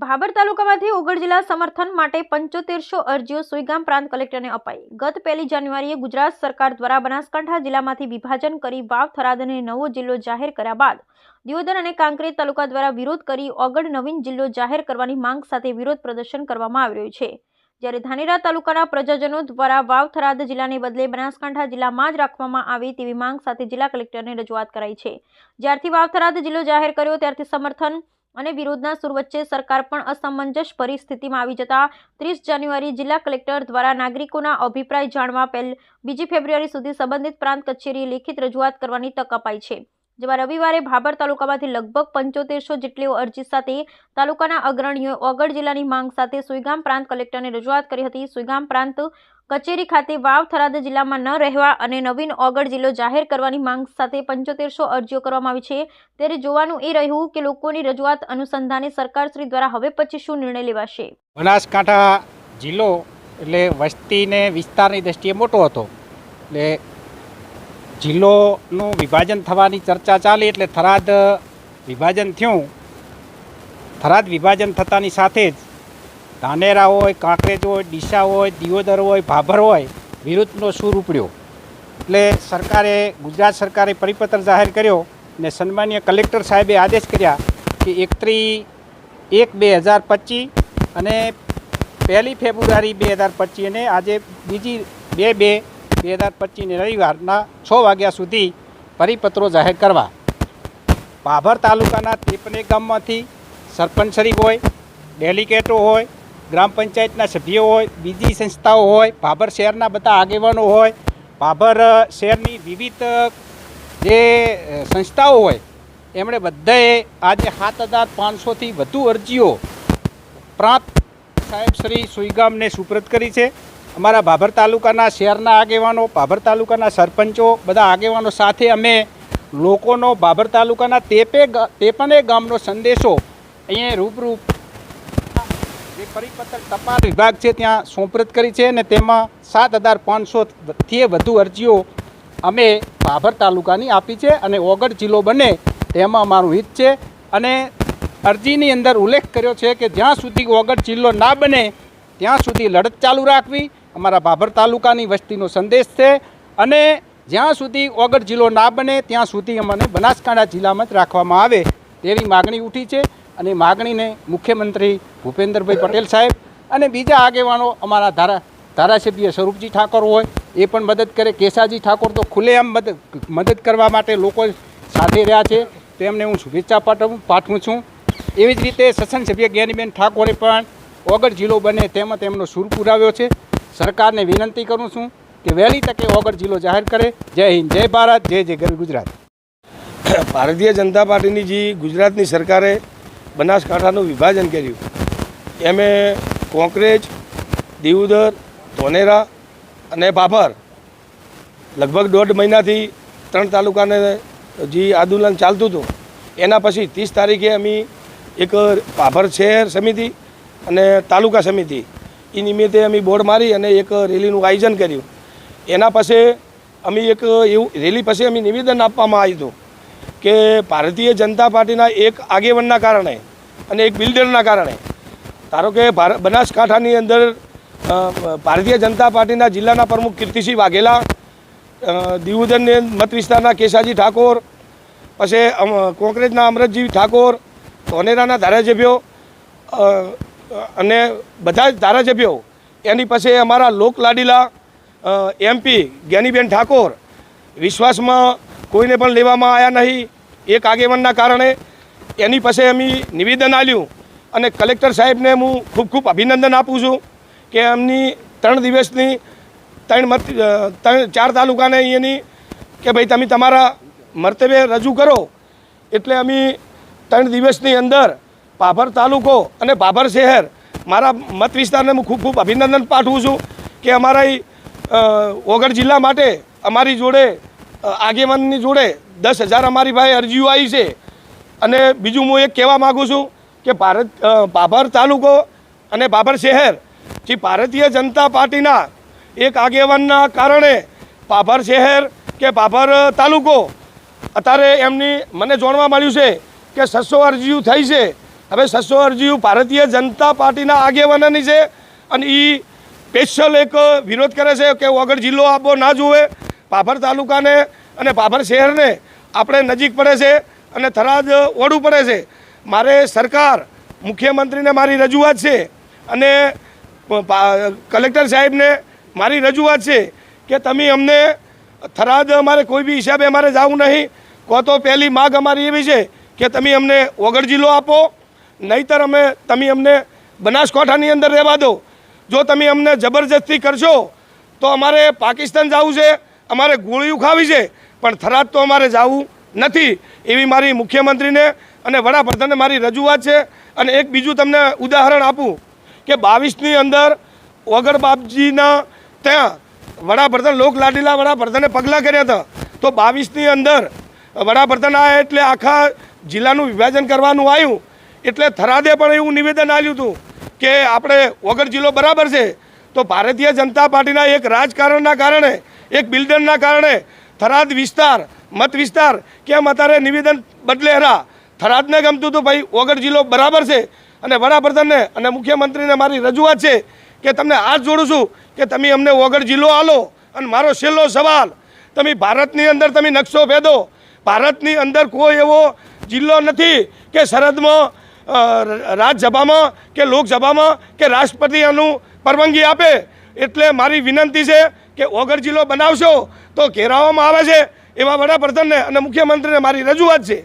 ભાબર તાલુકામાંથી ઓગળ જિલ્લા સમર્થન માટે પંચોતેરસો અરજીઓ સુઈગામ પ્રાંત કલેક્ટરને અપાઈ. ગત પહેલી જાન્યુઆરીએ ગુજરાત સરકાર દ્વારા બનાસકાંઠા જિલ્લામાંથી વિભાજન કરી વાવ થરાદને નવો જિલ્લો જાહેર કર્યા બાદ દિયોદર અને કાંકરેજ તાલુકા દ્વારા વિરોધ કરી ઓગડ નવીન જિલ્લો જાહેર કરવાની માંગ સાથે વિરોધ પ્રદર્શન કરવામાં આવી રહ્યું છે. જ્યારે ધાનેરા તાલુકાના પ્રજાજનો દ્વારા વાવ થરાદ જિલ્લાને બદલે બનાસકાંઠા જિલ્લામાં જ રાખવામાં આવે તેવી માંગ સાથે જિલ્લા કલેક્ટરને રજૂઆત કરાઈ છે. જ્યારથી વાવ થરાદ જિલ્લો જાહેર કર્યો, ત્યારથી સમર્થન અને વિરોધના સુર વચ્ચે સરકાર પણ અસમંજસ પરિસ્થિતિમાં આવી જતા ત્રીસ જાન્યુઆરી જિલ્લા કલેક્ટર દ્વારા નાગરિકોના અભિપ્રાય જાણવા પહેલ બીજી ફેબ્રુઆરી સુધી સંબંધિત પ્રાંત કચેરીએ લેખિત રજૂઆત કરવાની તક અપાઈ છે. જેમાં રવિવારે ભાબર તાલુકામાંથી લગભગ પંચોતેરસો જેટલી અરજી સાથે તાલુકાના અગ્રણીઓએ ઓગળ જિલ્લાની માંગ સાથે સુઈગામ પ્રાંત કલેક્ટરને રજૂઆત કરી હતી. સુઈગામ પ્રાંત કચેરી ખાતે વાવ થરાદ જિલ્લામાં ન રહેવા અને નવીન ઓગળ જિલ્લો જાહેર કરવાની માંગ સાથે પંચોતેરસો અરજીઓ કરવામાં આવી છે. ત્યારે જોવાનું એ રહ્યું કે લોકોની રજૂઆત અનુસંધાને સરકારશ્રી દ્વારા હવે પછી શું નિર્ણય લેવાશે? બનાસકાંઠા જિલ્લો એટલે વસ્તીને વિસ્તારની દ્રષ્ટિએ મોટો હતો. એટલે જિલ્લોનું વિભાજન થવાની ચર્ચા ચાલી એટલે થરાદ વિભાજન થયું. થરાદ વિભાજન થતાની સાથે જ ધાનેરા હોય, કાંકરેજ હોય, ડીસા હોય, દિયોદર હોય, ભાભર હોય, વિરુદ્ધનો સૂર ઉપડ્યો. એટલે સરકારે, ગુજરાત સરકારે પરિપત્ર જાહેર કર્યો ને સન્માનીય કલેક્ટર સાહેબે આદેશ કર્યા કે એકત્રી એક બે હજાર પચીસ અને પહેલી ફેબ્રુઆરી બે હજાર પચીસ અને આજે બીજી બે બે બે હજાર પચીસની રવિવારના છ વાગ્યા સુધી પરિપત્રો જાહેર કરવા. ભાભર તાલુકાના ત્રેપને ગામમાંથી સરપંચશ્રી હોય ડેલિકેટો હોય, ગ્રામ પંચાયતના સભ્યો હોય, બીજી સંસ્થાઓ હોય ભાભર શહેરના બધા આગેવાનો હોય ભાભર શહેરની વિવિધ જે સંસ્થાઓ હોય, એમણે બધાએ આજે સાત હજાર પાંચસોથી વધુ અરજીઓ પ્રાંત સાહેબ શ્રી સુઈગામને સુપ્રત કરી છે. અમારા ભાભર તાલુકાના શહેરના આગેવાનો, ભાભર તાલુકાના સરપંચો, બધા આગેવાનો સાથે અમે લોકોનો ભાભર તાલુકાના તેપે તેપને ગામનો સંદેશો અહીંયા રૂબરૂ જે પરિપત્ર ટપાલ વિભાગ છે ત્યાં સોંપરત કરી છે અને તેમાં સાત હજાર પાંચસોથી વધુ અરજીઓ અમે ભાભર તાલુકાની આપી છે અને ઓગઢ જિલ્લો બને તેમાં અમારું હિત છે. અને અરજીની અંદર ઉલ્લેખ કર્યો છે કે જ્યાં સુધી ઓગઢ જિલ્લો ના બને, ત્યાં સુધી લડત ચાલુ રાખવી અમારા ભાભર તાલુકાની વસ્તીનો સંદેશ છે અને જ્યાં સુધી ઓગળ જિલ્લો ના બને, ત્યાં સુધી અમને બનાસકાંઠા જિલ્લામાં જ રાખવામાં આવે તેવી માગણી ઉઠી છે અને માગણીને મુખ્યમંત્રી ભૂપેન્દ્રભાઈ પટેલ સાહેબ અને બીજા આગેવાનો અમારા ધારા, ધારાસભ્ય સ્વરૂપજી ઠાકોર હોય, એ પણ મદદ કરે. કેશાજી ઠાકોર તો ખુલ્લેઆમ મદદ મદદ કરવા માટે લોકો સાથે રહ્યા છે. તેમને હું શુભેચ્છા પાઠવું પાઠવું છું. એવી જ રીતે સસન સભ્ય જ્ઞાનીબેન ઠાકોરે પણ ઓગળ જિલ્લો બને તેમાં તેમનો સૂર પુરાવ્યો છે. સરકારને વિનંતી કરું છું કે વહેલી તકે ઓગળ જિલ્લો જાહેર કરે. જય હિન્દ, જય ભારત, જય જય ગરવી ગુજરાત. ભારતીય જનતા પાર્ટીની જે ગુજરાતની સરકારે બનાસકાંઠાનું વિભાજન કર્યું, એમે કોંકરેજ દીવદર ધોનેરા અને બાભર લગભગ દોઢ મહિનાથી ત્રણ તાલુકાને જે આંદોલન ચાલતું હતું, એના પછી ત્રીસ તારીખે અમે એક ભાભર શહેર સમિતિ અને તાલુકા સમિતિ એ નિમિત્તે અમે બોર્ડ મારી અને એક રેલીનું આયોજન કર્યું. એના પછી અમે એક એવું રેલી પછી અમે નિવેદન આપવામાં આવ્યું હતું કે ભારતીય જનતા પાર્ટીના એક આગેવાનના કારણે અને એક બિલ્ડરના કારણે ધારો કે બનાસકાંઠાની અંદર ભારતીય જનતા પાર્ટીના જિલ્લાના પ્રમુખ કીર્તિસિંહ વાઘેલા અ, મત વિસ્તારના કેશાજી ઠાકોર પછી કોંકરેજના અમરતજી ઠાકોર ધોનેરાના ધારાસભ્યો અને બધા જ ધારાસભ્યો, એની પાસે અમારા લોકલાડીલા એમપી જ્ઞાનીબેન ઠાકોર, વિશ્વાસમાં કોઈને પણ લેવામાં આવ્યા નહીં, એક આગેવાનના કારણે એની પાસે અમે નિવેદન આપ્યું અને કલેક્ટર સાહેબને હું ખૂબ ખૂબ અભિનંદન આપું છું કે એમની ત્રણ દિવસની ત્રણ મત ત્રણ, ચાર તાલુકાને એની કે ભાઈ તમે તમારા મર્તવ્ય રજૂ કરો, એટલે અમે ત્રણ દિવસની અંદર ભાભર તાલુકો અને ભાભર શહેર. મારા મત વિસ્તારને હું ખૂબ ખૂબ અભિનંદન પાઠવું છું કે અમારા ઓગળ જિલ્લા માટે અમારી જોડે આગેવાનની જોડે દસ હજાર અમારી ભાઈ અરજીઓ આવી છે. અને બીજું હું એક કહેવા માગું છું કે ભારત બાભર તાલુકો અને બાભર શહેર, જે ભારતીય જનતા પાર્ટીના એક આગેવાનના કારણે પાભર શહેર કે પાભર તાલુકો, અત્યારે એમની મને જાણવા મળ્યું છે કે છસો અરજીઓ થઈ છે. હવે સસો અરજીઓ ભારતીય જનતા પાર્ટીના આગેવાનની છે અને એ સ્પેશિયલ એક વિરોધ કરે છે કે વગર જિલ્લો આપવો ના જુએ, પાભર તાલુકાને અને પાભર શહેરને આપણે નજીક પડે છે અને થરાદ ઓળું પડે છે. મારે સરકાર, મુખ્યમંત્રીને મારી રજૂઆત છે અને કલેક્ટર સાહેબને મારી રજૂઆત છે કે તમે અમને થરાદ અમારે કોઈ બી હિસાબે અમારે જવું નહીં. કહો તો પહેલી માગ અમારી એવી છે કે તમે અમને વગર જિલ્લો આપો નહીતર અમે તમે અમને બનાસકાંઠાની અંદર રહેવા દો. જો તમે અમને જબરજસ્તી કરશો, તો અમારે પાકિસ્તાન જવું છે, અમારે ગોળીઓ ખાવી છે, પણ થરાદ તો અમારે જવું નથી. એવી મારી મુખ્યમંત્રીને અને વડાપ્રધાને મારી રજૂઆત છે. અને એક બીજું તમને ઉદાહરણ આપું કે બાવીસની અંદર વગર ત્યાં વડાપ્રધાન લોક લાડીલા વડાપ્રધાને પગલાં કર્યા હતા. તો બાવીસની અંદર વડાપ્રધાન આવ્યા એટલે આખા જિલ્લાનું વિભાજન કરવાનું આવ્યું. એટલે થરાદે પણ એવું નિવેદન આવ્યું હતું કે આપણે વગર જિલ્લો બરાબર છે, તો ભારતીય જનતા પાર્ટીના એક રાજકારણના કારણે, એક બિલ્ડરના કારણે થરાદ વિસ્તાર, મત વિસ્તાર કેમ અત્યારે નિવેદન બદલે હરા થરાદને ગમતું હતું ભાઈ, વગર જિલ્લો બરાબર છે. અને વડાપ્રધાનને અને મુખ્યમંત્રીને મારી રજૂઆત છે કે તમને હાથ જોડું છું કે તમે અમને વગર જિલ્લો આલો. અને મારો છેલ્લો સવાલ, તમે ભારતની અંદર તમે નકશો ભેદો. ભારતની અંદર કોઈ એવો જિલ્લો નથી કે સરહદમાં રાજ્યસભામાં કે લોકસભામાં કે રાષ્ટ્રપતિ આનું પરવાનગી આપે? એટલે મારી વિનંતી છે કે ઓગર જિલ્લો બનાવશો તો ઘેરાવવામાં આવે છે એવા વડાપ્રધાનને અને મુખ્યમંત્રીને મારી રજૂઆત છે.